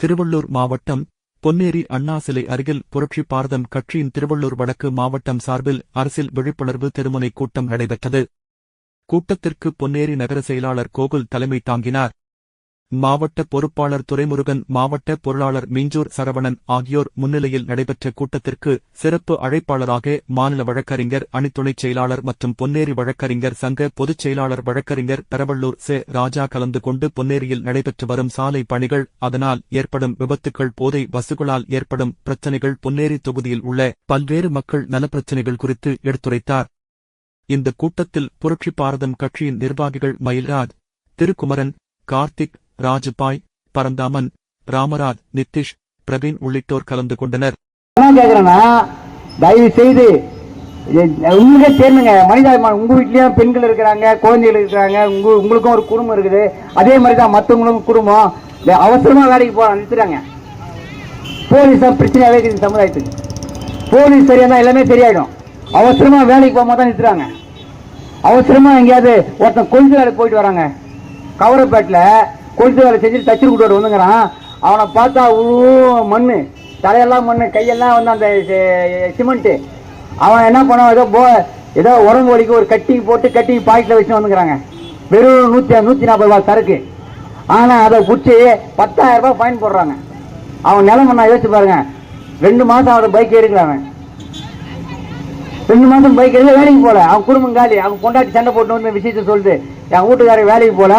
திருவள்ளூர் மாவட்டம் பொன்னேரி அண்ணா சிலை அருகில் புரட்சி பாரதம் கட்சியின் திருவள்ளூர் வடக்கு மாவட்டம் சார்பில் அரசியல் விழிப்புணர்வு தெருமுனை கூட்டம் நடைபெற்றது. கூட்டத்திற்கு பொன்னேரி நகர செயலாளர் கோகுல் தலைமை தாங்கினார். மாவட்ட பொறுப்பாளர் துரைமுருகன் மாவட்ட பொருளாளர் மிஞ்சூர் சரவணன் ஆகியோர் முன்னிலையில் நடைபெற்ற கூட்டத்திற்கு சிறப்பு அழைப்பாளராக மாநில வழக்கறிஞர் அணித்துணைச் செயலாளர் மற்றும் பொன்னேரி வழக்கறிஞர் சங்க பொதுச் செயலாளர் வழக்கறிஞர் பெரவள்ளூர் செ. ராஜா கலந்து கொண்டு பொன்னேரியில் நடைபெற்று வரும் சாலை பணிகள் அதனால் ஏற்படும் விபத்துக்கள் போதை பஸ்ஸுகளால் ஏற்படும் பிரச்சினைகள் பொன்னேரி தொகுதியில் உள்ள பல்வேறு மக்கள் நலப்பிரச்சினைகள் குறித்து எடுத்துரைத்தார். இந்த கூட்டத்தில் புரட்சி பாரதம் கட்சியின் நிர்வாகிகள் மயில்ராஜ் திருக்குமரன் கார்த்திக் ராஜபாய் பரந்தாமன் ராமராஜ் நிதிஷ் பிரவீன் உள்ளிட்டோர் கலந்து கொண்டனர். தயவு செய்து உங்களுக்கே தெரியுங்க மனிதாபிமானம் உங்க வீட்லயும் பெண்கள் இருக்கிறாங்க குழந்தைகள் இருக்கிறாங்க உங்க உங்களுக்கும் ஒரு குடும்பம் இருக்குது. அதே மாதிரி தான் மற்றவங்களுக்கும் குடும்பம். அவசரமாக அவசரமா வேலைக்கு போக நிறுத்துறாங்க போலீஸ் தான் பிரச்சனையாவே இருக்குது சமுதாயத்துக்கு. போலீஸ் சரியாக தான் எல்லாமே சரியாயிடும். அவசரமா வேலைக்கு போகும்போது தான் நிறுத்துறாங்க. அவசரமா எங்கேயாவது ஒருத்தன் கொழுந்து வேலைக்கு போயிட்டு வராங்க. கவரப்பேட்டில் கொழுந்து வேலை செஞ்சுட்டு தச்சு விட்டு வந்துங்கிறான் அவனை பார்த்தா உழுவும் மண் தலையெல்லாம் மண் கையெல்லாம் வந்து அந்த சிமெண்ட்டு. அவன் என்ன பண்ணான் ஏதோ போ ஏதோ உரங்கு வலிக்கு ஒரு கட்டிங் போட்டு கட்டிங் பாக்கெட்டில் வச்சு வந்துக்கிறாங்க. வெறும் நூற்றி நூற்றி நாற்பது ரூபா சரக்கு. ஆனால் அதை பிடிச்சி பத்தாயிரம் ரூபாய் ஃபைன் போடுறாங்க. அவன் நிலைமை நான் யோசிச்சு பாருங்க. ரெண்டு மாதம் அவன் பைக் எடுக்கிறான் அவன். ரெண்டு மாதம் பைக் எடுக்க வேலைக்கு போகல. அவன் குடும்பம் காலி. அவன் கொண்டாட்டி சண்டை போட்டு வந்து விஷயத்த சொல்லுது. என் வீட்டுக்காரர் வேலைக்கு போகல.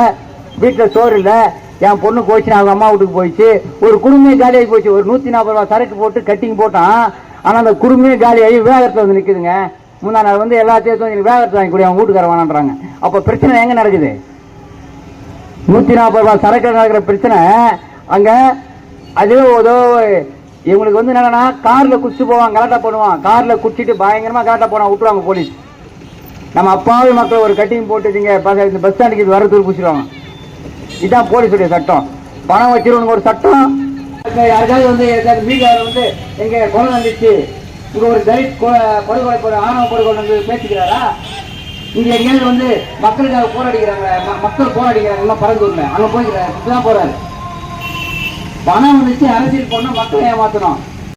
வீட்டில் சோறு இல்லை என் பொண்ணு போச்சுன்னு அவங்க அம்மா வீட்டுக்கு போயிடுச்சு. ஒரு குடும்பமே காலியாகி போச்சு. ஒரு நூற்றி நாற்பது ரூபா சரக்கு போட்டு கட்டிங் போட்டான். ஆனால் அந்த குடும்பமே காலியாகி வேகத்தில் வந்து நிற்குதுங்க முந்தா நாள் வந்து எல்லாத்தையும் வந்து வேகத்தில் வாங்கி கூடிய அவன் வீட்டுக்காரர் வேணான்றாங்க. அப்போ பிரச்சனை எங்கே நடக்குது? நூற்றி நாற்பது ரூபா சரக்கு நடக்கிற பிரச்சனை அங்கே அது ஏதோ இவங்களுக்கு வந்து என்னன்னா காரில் குடிச்சு போவான் கலாட்டா பண்ணுவான். காரில் குடிச்சிட்டு பயங்கரமாக கலாட்டா போனான் விட்டுருவாங்க போலீஸ். நம்ம அப்பாவி மக்கள் ஒரு கட்டிங் போட்டுட்டீங்க பஸ் இந்த பஸ் ஸ்டாண்டுக்கு இது வரதுக்கு பிடிச்சிருவாங்க. இதுதான் போலீஸுடைய சட்டம். பணம் வச்சிருவனுக்கு ஒரு சட்டம். யாருக்காவது வந்து ஏதாவது மீடியாவில் வந்து எங்க கொலை வந்துச்சு இங்க ஒரு தலித் படுகொலை போற ஆணவ படுகொலை வந்து பேசிக்கிறாரா? இங்க எங்கேயாவது வந்து மக்களுக்காக போராடிக்கிறாங்க மக்கள் போராடிக்கிறாங்க பறந்துருங்க அங்கே அங்க போய்க்கிறாரு இப்பதான் போறாரு. பணம் வந்துச்சு அரசியல் பண்ண மக்களை ஏமாத்தணும்.